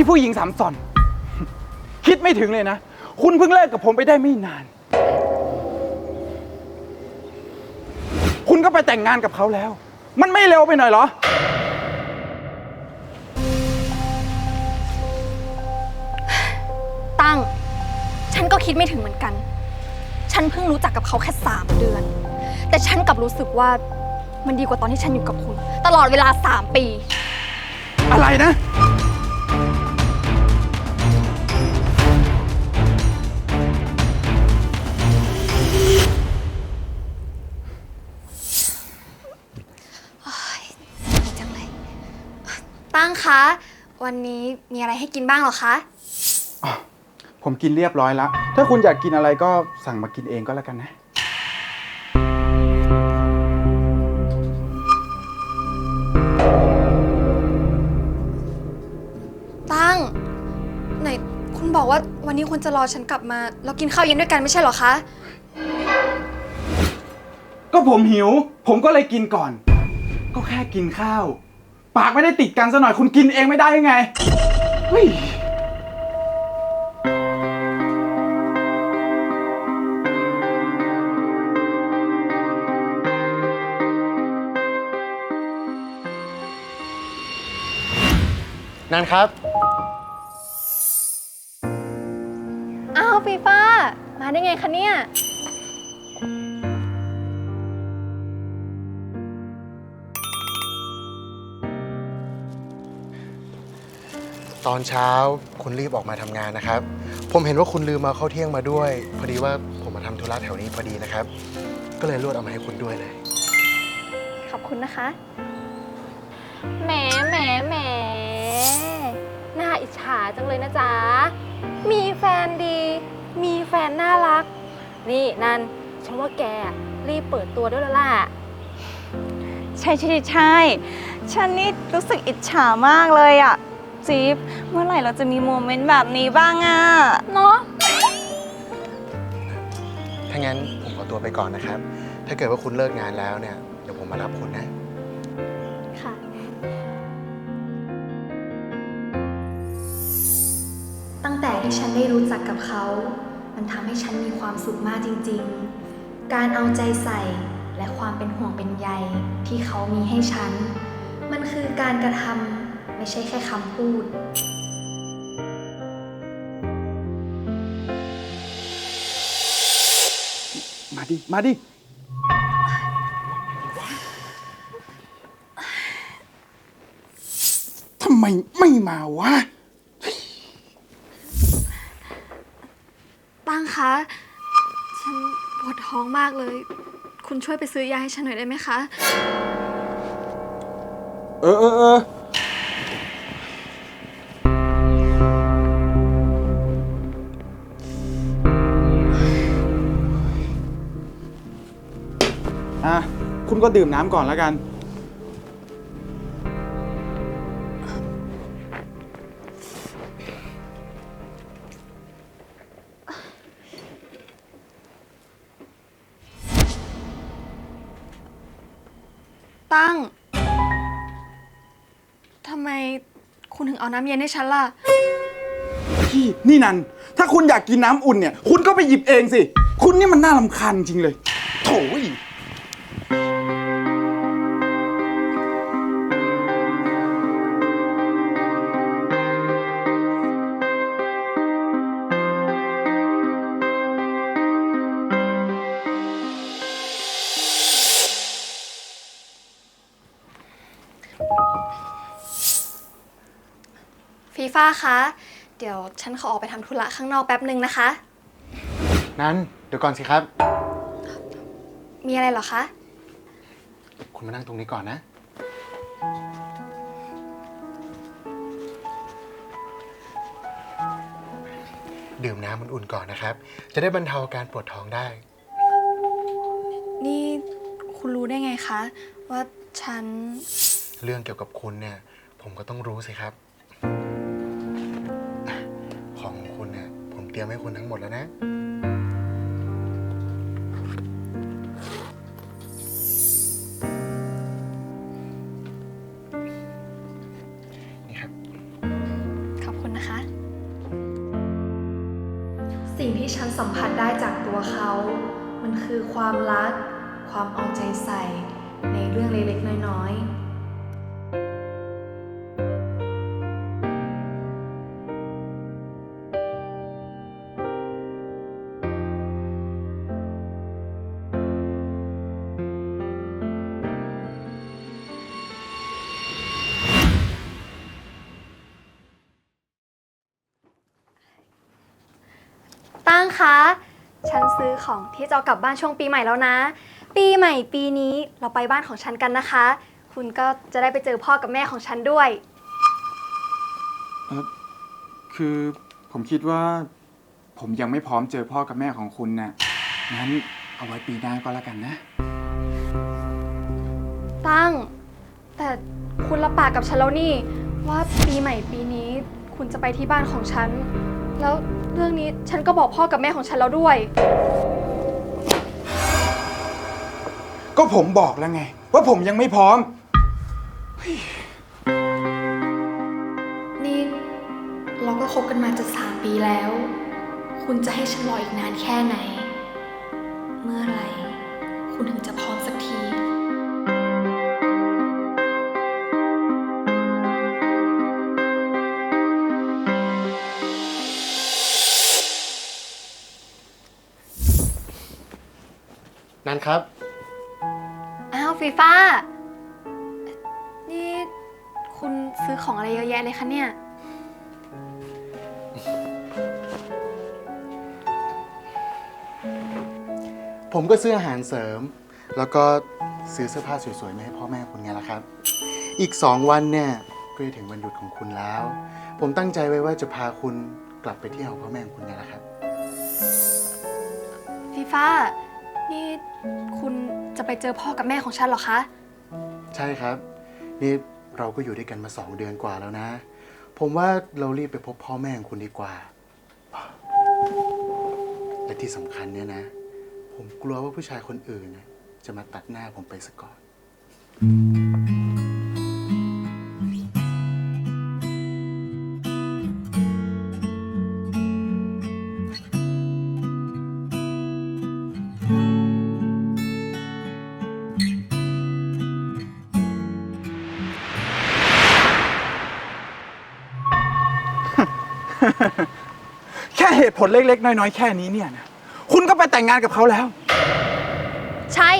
อีผู้หญิงสามสอน คิดไม่ถึงเลยนะ คุณเพิ่งเลิกกับผมไปได้ไม่นาน คุณก็ไปแต่งงานกับเขาแล้ว มันไม่เร็วไปหน่อยเหรอ ตั้ง ฉันก็คิดไม่ถึงเหมือนกัน ฉันเพิ่งรู้จักกับเขาแค่สามเดือน แต่ฉันกลับรู้สึกว่ามันดีกว่าตอนที่ฉันอยู่กับคุณ ตลอดเวลาสามปี อะไรนะ คะ วันนี้มีอะไรให้กินบ้างเหรอคะผมกินเรียบร้อยแล้ว ถ้าคุณอยากกินอะไรก็สั่งมากินเองก็แล้วกันนะ ตั้ง ไหนคุณบอกว่าวันนี้คุณจะรอฉันกลับมา แล้วกินข้าวเย็นด้วยกันไม่ใช่เหรอคะ ก็ผมหิว ผมก็เลยกินก่อน ก็แค่กินข้าว ปากไม่ได้ติดกันซะหน่อยคุณกินเองไม่ได้ยังไงเฮ้ยนั่นครับ อ้าวฟีฟ้ามาได้ไงคะเนี่ย ตอนเช้าคุณรีบออกมาทำงานนะครับ ผมเห็นว่าคุณลืมมาเข้าเที่ยงมาด้วย พอดีว่าผมมาทำธุระแถวนี้พอดีนะครับ ก็เลยรวดเอามาให้คุณด้วยเลย ขอบคุณนะคะ แหมแหมแหมน่าอิจฉาจังเลยนะจ๊ะ มีแฟนดี มีแฟนน่ารัก นี่นันฉันว่าแกรีบเปิดตัวด้วยแล้วล่ะ ใช่ใช่ใช่ ฉันนี่รู้สึกอิจฉามากเลยอะ จิ๊บเมื่อไหร่เราจะมีโมเมนต์แบบนี้บ้างอะเนาะถ้างั้นผมขอตัวไปก่อนนะครับ ถ้าเกิดว่าคุณเลิกงานแล้วเนี่ย เดี๋ยวผมมารับคุณนะ ค่ะ ตั้งแต่ที่ฉันได้รู้จักกับเขา มันทำให้ฉันมีความสุขมากจริง ๆ การเอาใจใส่และความเป็นห่วงเป็นใยที่เขามีให้ฉัน มันคือการกระทำ ไม่ใช่แค่คำพูด มาดิ มาดิ ทำไมไม่มาวะ ตั้งคะ ฉันปวดท้องมากเลย คุณช่วยไปซื้อยาให้ฉันหน่อยได้ไหมคะ เออเออเออ ก็ดื่มน้ำก่อนแล้วกัน ตั้ง ทำไมคุณถึงเอาน้ำเย็นให้ฉันล่ะพี่นี่นัน ถ้าคุณอยากกินน้ำอุ่นเนี่ย คุณก็ไปหยิบเองสิ คุณนี่มันน่าลำคาญจริงเลย ฟีฟ้าคะ เดี๋ยวฉันขอออกไปทำธุระข้างนอกแป๊บหนึ่งนะคะ นั้นเดี๋ยวก่อนสิครับ มีอะไรเหรอคะ คุณมานั่งตรงนี้ก่อนนะ ดื่มน้ำมันอุ่นๆก่อนนะครับ จะได้บรรเทาอาการปวดท้องได้ นี่คุณรู้ได้ไงคะ ว่าฉัน เรื่องเกี่ยวกับคุณเนี่ย ผมก็ต้องรู้สิครับ รียมให้คุณทั้งหมดแล้วนะ นี่ครับ ขอบคุณนะคะ สิ่งที่ฉันสัมผัสได้จากตัวเขา มันคือความรัก ความเอาใจใส่ ในเรื่องเล็กๆน้อยๆ ตั้งคะ ฉันซื้อของที่จะเอากลับบ้านช่วงปีใหม่แล้วนะ ปีใหม่ปีนี้เราไปบ้านของฉันกันนะคะ คุณก็จะได้ไปเจอพ่อกับแม่ของฉันด้วย เออคือผมคิดว่า ผมยังไม่พร้อมเจอพ่อกับแม่ของคุณนะ่ะงั้นเอาไว้ปีหน้าก็แล้วกันนะ ตั้ง แต่คุณรับปากกับฉันแล้วนี่ ว่าปีใหม่ปีนี้ คุณจะไปที่บ้านของฉัน แล้วเรื่องนี้ฉันก็บอกพ่อกับแม่ของฉันแล้วด้วย ก็ผมบอกแล้วไง ว่าผมยังไม่พร้อม นี่ เราก็คบกันมาจะสามปีแล้ว คุณจะให้ฉันรออีกนานแค่ไหน เมื่อไหร่ คุณถึงจะพร้อมสักที นั่นครับ อ้าวฟีฟ้า นี่คุณซื้อของอะไรเยอะแยะเลยคะเนี่ย ผมก็ซื้ออาหารเสริม แล้วก็ซื้อเสื้อผ้าสวยๆมาให้พ่อแม่คุณไงล่ะครับ อีกสองวันเนี่ยก็จะถึงวันหยุดของคุณแล้ว ผมตั้งใจไว้ว่าจะพาคุณกลับไปเที่ยวกับพ่อแม่ของคุณไงล่ะครับ ฟีฟ้า นี่คุณจะไปเจอพ่อกับแม่ของฉันเหรอคะ ใช่ครับ นี่เราก็อยู่ด้วยกันมาสองเดือนกว่าแล้วนะ ผมว่าเรารีบไปพบพ่อแม่ของคุณดีกว่า และที่สำคัญเนี่ยนะ ผมกลัวว่าผู้ชายคนอื่นนะจะมาตัดหน้าผมไปซะก่อน แค่เหตุผลเล็กๆ น้อยๆ แค่นี้เนี่ยนะคุณก็ไปแต่งงานกับเขาแล้ว ใช่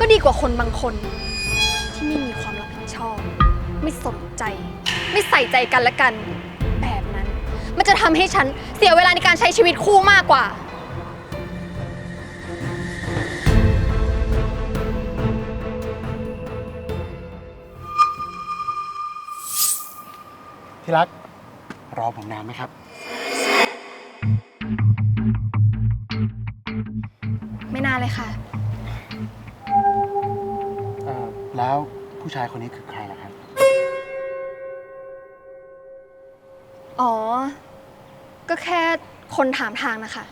ก็ดีกว่าคนบางคน ที่ไม่มีความรับผิดชอบ ไม่สนใจ ไม่ใส่ใจกันและกัน แบบนั้น มันจะทำให้ฉันเสียเวลาในการใช้ชีวิตคู่มากกว่า ที่รัก รอผมนานไหมครับ ไม่นานเลยค่ะ เอ่อแล้วผู้ชายคนนี้คือใครล่ะครับ อ๋อ ก็แค่คนถามทางนะคะ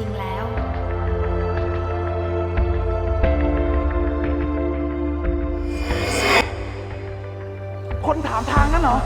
จริง ๆ แล้ว คนถามทางนั่นเหรอ